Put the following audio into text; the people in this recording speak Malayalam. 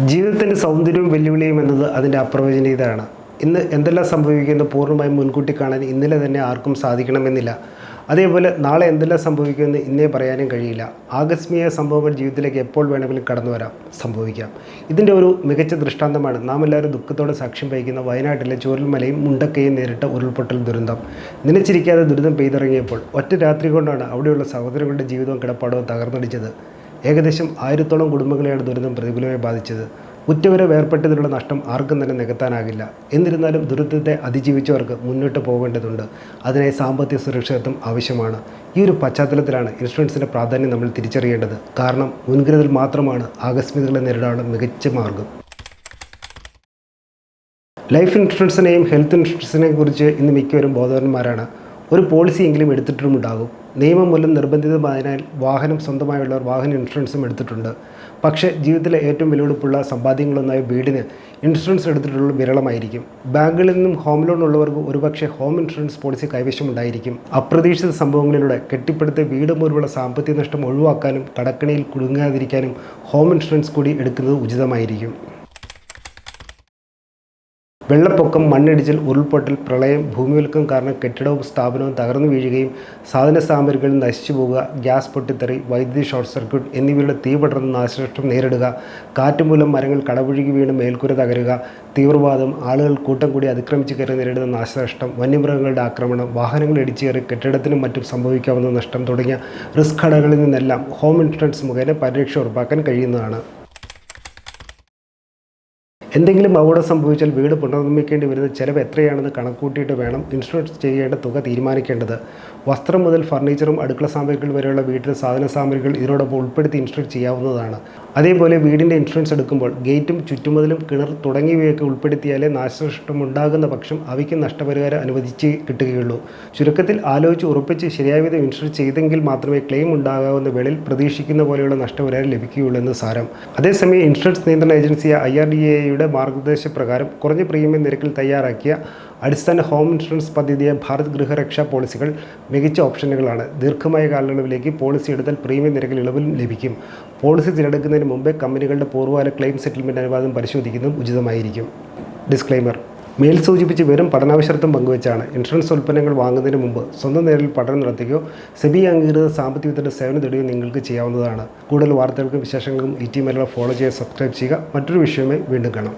ജീവിതത്തിന്റെ സൗന്ദര്യവും വെല്ലുവിളിയും എന്നത് അതിന്റെ അപ്രവചനീയതയാണ്. ഇന്ന് എന്തെല്ലാം സംഭവിക്കുമെന്ന് പൂർണമായും മുൻകൂട്ടി കാണാൻ ഇന്നലെ തന്നെ ആർക്കും സാധിക്കണമെന്നില്ല. അതേപോലെ നാളെ എന്തെല്ലാം സംഭവിക്കുമെന്ന് ഇന്നേ പറയാനും കഴിയില്ല. ആകസ്മിക സംഭവങ്ങൾ ജീവിതത്തിലേക്ക് എപ്പോൾ വേണമെങ്കിലും കടന്നു വരാം സംഭവിക്കാം. ഇതിന്റെ ഒരു മികച്ച ദൃഷ്ടാന്തമാണ് നാം എല്ലാവരും ദുഃഖത്തോടെ സാക്ഷ്യം വഹിക്കുന്ന വയനാട്ടിലെ ചൂരൽമലയും മുണ്ടക്കയും നേരിട്ട ഉരുൾപൊട്ടൽ ദുരന്തം. നനച്ചിരിക്കാതെ ദുരിതം പെയ്തിറങ്ങിയപ്പോൾ ഒറ്റ രാത്രി കൊണ്ടാണ് അവിടെയുള്ള സഹോദരങ്ങളുടെ ജീവിതവും കിടപ്പാടവും തകർന്നടിച്ചത്. ഏകദേശം ആയിരത്തോളം കുടുംബങ്ങളെയാണ് ദുരന്തം പ്രതികൂലമായി ബാധിച്ചത്. ഉറ്റവരെ വേർപെട്ടതിലുള്ള നഷ്ടം ആർക്കും തന്നെ നികത്താനാകില്ല. എന്നിരുന്നാലും ദുരിതത്തെ അതിജീവിച്ചവർക്ക് മുന്നോട്ട് പോകേണ്ടതുണ്ട്. അതിനായി സാമ്പത്തിക സുരക്ഷിതത്വം ആവശ്യമാണ്. ഈ ഒരു പശ്ചാത്തലത്തിലാണ് ഇൻഷുറൻസിന്റെ പ്രാധാന്യം നമ്മൾ തിരിച്ചറിയേണ്ടത്. കാരണം മുൻകരുതൽ മാത്രമാണ് ആകസ്മികതകളെ നേരിടാനുള്ള മികച്ച മാർഗം. ലൈഫ് ഇൻഷുറൻസിനെയും ഹെൽത്ത് ഇൻഷുറൻസിനെയും കുറിച്ച് ഇന്ന് മിക്കവരും ബോധവാന്മാരാണ്. ഒരു പോളിസിയെങ്കിലും എടുത്തിട്ടുമുണ്ടാകും നിയമം മൂലം നിർബന്ധിതമായതിനാൽ വാഹനം സ്വന്തമായുള്ളവർ വാഹന ഇൻഷുറൻസും എടുത്തിട്ടുണ്ട്. പക്ഷേ ജീവിതത്തിലെ ഏറ്റവും വിലവെടുപ്പുള്ള സമ്പാദ്യങ്ങളൊന്നായ വീടിന് ഇൻഷുറൻസ് എടുത്തിട്ടുള്ള വിരളമായിരിക്കും. ബാങ്കുകളിൽ നിന്നും ഹോം ലോൺ ഉള്ളവർക്ക് ഒരുപക്ഷെ ഹോം ഇൻഷുറൻസ് പോളിസി കൈവശമുണ്ടായിരിക്കും. അപ്രതീക്ഷിത സംഭവങ്ങളിലൂടെ കെട്ടിപ്പടുത്ത വീട് മൂലമുള്ള സാമ്പത്തിക നഷ്ടം ഒഴിവാക്കാനും കടക്കണിയിൽ കുടുങ്ങാതിരിക്കാനും ഹോം ഇൻഷുറൻസ് കൂടി എടുക്കുന്നത് ഉചിതമായിരിക്കും. വെള്ളപ്പൊക്കം മണ്ണിടിച്ചിൽ ഉരുൾപൊട്ടൽ പ്രളയം ഭൂമിവൽക്കം കാരണം കെട്ടിടവും സ്ഥാപനവും തകർന്നു വീഴുകയും സാധന സാമഗ്രികൾ നശിച്ചു പോകുക ഗ്യാസ് പൊട്ടിത്തെറി വൈദ്യുതി ഷോർട്ട് സർക്യൂട്ട് എന്നിവയുടെ തീ പടർന്ന് നാശനഷ്ടം നേരിടുക കാറ്റ് മൂലം മരങ്ങൾ കടപുഴുകി വീണ് മേൽക്കൂര തകരുക തീവ്രവാദം ആളുകൾ കൂട്ടം കൂടി അതിക്രമിച്ച് കയറി നേരിടുന്ന നാശനഷ്ടം വന്യമൃഗങ്ങളുടെ ആക്രമണം വാഹനങ്ങൾ ഇടിച്ചേറി കെട്ടിടത്തിനും മറ്റും സംഭവിക്കാവുന്ന നഷ്ടം തുടങ്ങിയ റിസ്ക് ഘടകങ്ങളിൽ നിന്നെല്ലാം ഹോം ഇൻഷുറൻസ് മുഖേന പരിരക്ഷ ഉറപ്പാക്കാൻ കഴിയുന്നതാണ്. എന്തെങ്കിലും അപകടം സംഭവിച്ചാൽ വീട് പുനർനിർമ്മിക്കേണ്ടി വരുന്ന ചിലവ് എത്രയാണെന്ന് കണക്കൂട്ടിയിട്ട് വേണം ഇൻഷുറൻസ് ചെയ്യേണ്ട തുക തീരുമാനിക്കേണ്ടത്. വസ്ത്രം മുതൽ ഫർണിച്ചറും അടുക്കള സാമഗ്രികൾ വരെയുള്ള വീട്ടിലെ സാധന സാമഗ്രികൾ ഇതിനോടൊപ്പം ഉൾപ്പെടുത്തി ഇൻഷുർ ചെയ്യാവുന്നതാണ്. അതേപോലെ വീടിന്റെ ഇൻഷുറൻസ് എടുക്കുമ്പോൾ ഗേറ്റും ചുറ്റുമതിലും കിണർ തുടങ്ങിയവയൊക്കെ ഉൾപ്പെടുത്തിയാലേ നാശനഷ്ടം ഉണ്ടാകുന്ന പക്ഷം അവയ്ക്ക് നഷ്ടപരിഹാരം അനുവദിച്ച് കിട്ടുകയുള്ളൂ. ചുരുക്കത്തിൽ ആലോചിച്ച് ഉറപ്പിച്ച് ശരിയായ വിധം ഇൻഷുർ ചെയ്തെങ്കിൽ മാത്രമേ ക്ലെയിം ഉണ്ടാകാവുന്ന വേളയിൽ പ്രതീക്ഷിക്കുന്ന പോലെയുള്ള നഷ്ടപരിഹാരം ലഭിക്കുകയുള്ളൂ എന്ന് സാരം. അതേസമയം ഇൻഷുറൻസ് നിയന്ത്രണ ഏജൻസിയായ ഐ ആർ ഡി എയുടെ മാർഗനിർദ്ദേശപ്രകാരം കുറഞ്ഞ പ്രീമിയം നിരക്കിൽ തയ്യാറാക്കിയ അടിസ്ഥാന ഹോം ഇൻഷുറൻസ് പദ്ധതിയെ ഭാരത് ഗൃഹരക്ഷാ പോളിസികൾ മികച്ച ഓപ്ഷനുകളാണ്. ദീർഘമായ കാലയളവിലേക്ക് പോളിസി എടുത്താൽ പ്രീമിയം നിരക്കിൽ ഇളവും ലഭിക്കും. പോളിസി തിരഞ്ഞെടുക്കുന്നതിന് മുമ്പേ കമ്പനികളുടെ പൂർവകാല ക്ലെയിം സെറ്റിൽമെന്റ് അനുവാദം പരിശോധിക്കുന്നതും ഉചിതമായിരിക്കും. ഡിസ്ക്ലൈമർ മേൽ സൂചിപ്പിച്ച് വെറും പഠനാവശ്യത്വം പങ്കുവച്ചാണ്. ഇൻഷുറൻസ് ഉൽപ്പന്നങ്ങൾ വാങ്ങുന്നതിന് മുമ്പ് സ്വന്തം നേരിൽ പഠനം നടത്തുകയോ സെബി അംഗീകൃത സാമ്പത്തിക വിദഗ്ധ സേവനം തേടുകയോ നിങ്ങൾക്ക് ചെയ്യാവുന്നതാണ്. കൂടുതൽ വാർത്തകൾക്കും വിശേഷങ്ങൾക്കും ഈ ടി മലയാളം ഫോളോ ചെയ്യുക സബ്സ്ക്രൈബ് ചെയ്യുക. മറ്റൊരു വിഷയമായി വീണ്ടും കാണാം.